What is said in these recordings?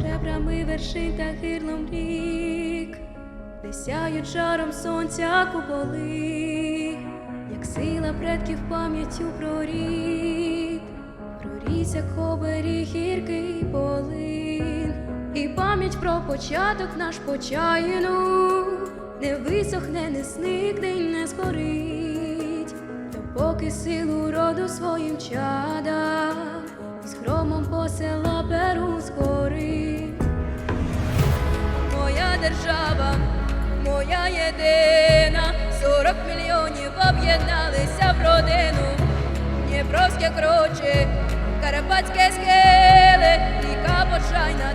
ребрами вершин та гирлом рік, де сяють жаром сонця куполи, як сила предків пам'яттю про рід, про ріс, як оберіг гіркий полин, і пам'ять про початок наш почаїну не висохне, не зникне й не згорить, допоки силу роду своїм чадам з громом посела держава, моя єдина, сорок мільйонів об'єдналися в родину. Дніпровське кроче, Карпатське скеле, ріка почайна,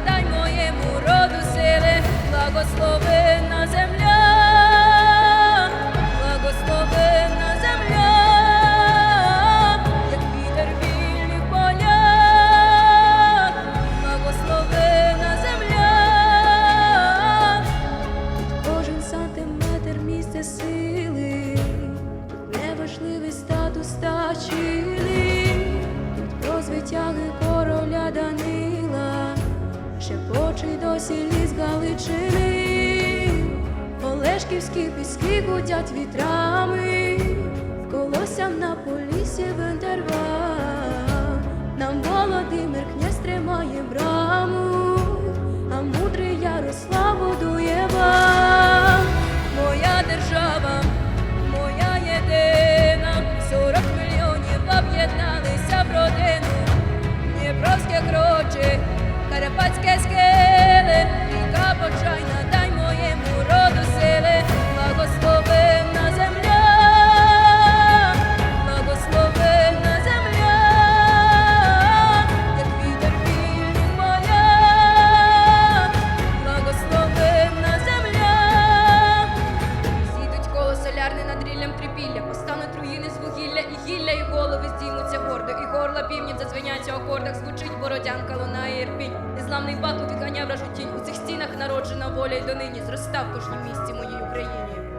шепоче досі ліс Галичини, Олешківські піски гудять вітрами, колоссям на полісі в інтервал. Нам Володимир князь тримає браму, а мудрий Ярослав будує вам. Моя держава, моя єдина, сорок мільйонів об'єдналися в родину. Дніпровське кроче, Карпатське і голови здіймуться гордо, і горла півні задзвенять у акордах, звучить бородянка, лунає ірпінь. Незламний бахмут відганяв вражу тінь. У цих стінах народжена воля й донині зростав в місці моїй Україні.